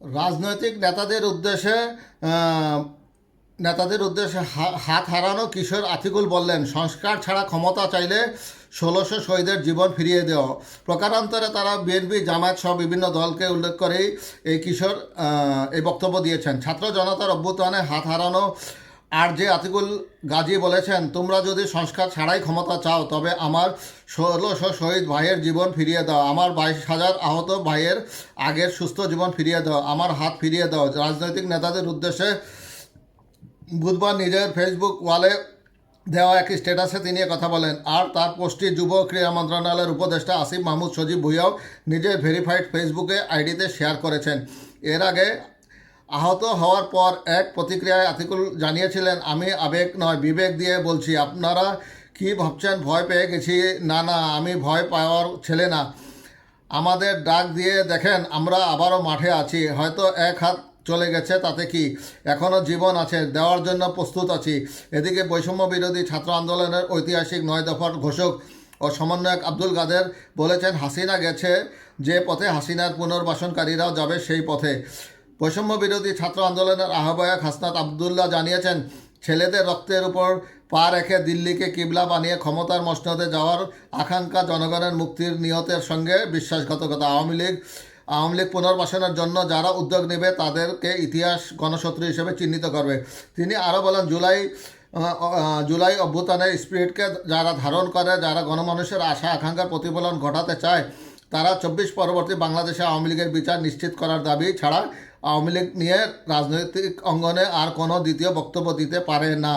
রাজনৈতিক নেতাদের উদ্দেশ্যে নেতাদের উদ্দেশ্যে হাত হারানো কিশোর আতিকুল বললেন, সংস্কার ছাড়া ক্ষমতা চাইলে ষোলোশো শহীদের জীবন ফিরিয়ে দেওয়া প্রকারান্তরে তারা বিএনপি, জামায়াত সহ বিভিন্ন দলকে উল্লেখ করেই এই কিশোর এই বক্তব্য দিয়েছেন। ছাত্র জনতার অভ্যুত্থানে হাত হারানো আর যে আতিকুল গাজী বলেছেন, তোমরা যদি সংস্কার ছাড়াই ক্ষমতা চাও, তবে আমার ষোলোশো শহীদ ভাইয়ের জীবন ফিরিয়ে দাও। আমার বাইশ হাজার আহত ভাইয়ের আগের সুস্থ জীবন ফিরিয়ে দাও। আমার হাত ফিরিয়ে দাও। রাজনৈতিক নেতাদের উদ্দেশ্যে বুধবার নিজের ফেসবুক ওয়ালে দেওয়া এক স্ট্যাটাসে তিনি কথা বলেন। আর তার পোস্টটি যুব ক্রীড়া মন্ত্রণালয়ের উপদেষ্টা আসিফ মাহমুদ সজীব ভুইয়াও নিজের ভেরিফাইড ফেসবুকে আইডিতে শেয়ার করেছেন। এর আগে আহত হওয়ার পর এক প্রতিক্রিয়ায় আতিকুল জানিয়েছিলেন, আমি আবেগ নয়, বিবেক দিয়ে বলছি, আপনারা কি ভাবছেন? ভয় পেয়ে গেছি। না না, আমি ভয় পাওয়ার ছেলে না। আমাদের ডাক দিয়ে দেখেন, আমরা আবারও মাঠে আছি। হয়তো এক হাত চলে গেছে, তাতে কি? এখনও জীবন আছে, দেওয়ার জন্য প্রস্তুত আছি। এদিকে বৈষম্য বিরোধী ছাত্র আন্দোলনের ঐতিহাসিক নয় দফার ঘোষক ও সমন্বয়ক আব্দুল কাদের বলেছেন, হাসিনা গেছে যে পথে, হাসিনার পুনর্বাসনকারীরাও যাবে সেই পথে। বৈষম্য বিরোধী ছাত্র আন্দোলনের আহ্বায়ক হাসনাত আবদুল্লাহ জানিয়েছেন, ছেলেদের রক্তের উপর পা রেখে দিল্লিকে কিবলা বানিয়ে ক্ষমতার মসনদে যাওয়ার আকাঙ্ক্ষা জনগণের মুক্তির নিয়তের সঙ্গে বিশ্বাসঘাতকতা। আওয়ামী লীগ আওয়ামী লীগ পুনর্বাসনের জন্য যারা উদ্যোগ নেবে তাদেরকে ইতিহাস গণশত্রু হিসেবে চিহ্নিত করবে। তিনি আরও বলেন, জুলাই জুলাই অভ্যুত্থানের স্পিরিটকে যারা ধারণ করে, যারা গণমানুষের আশা, আকাঙ্ক্ষার প্রতিফলন ঘটাতে চায়, তারা চব্বিশ পরবর্তী বাংলাদেশে আওয়ামী লীগের বিচার নিশ্চিত করার দাবি ছাড়া আওয়ামী লীগ নিয়ে রাজনৈতিক অঙ্গনে আর কোনো দ্বিতীয় বক্তব্য দিতে পারে না।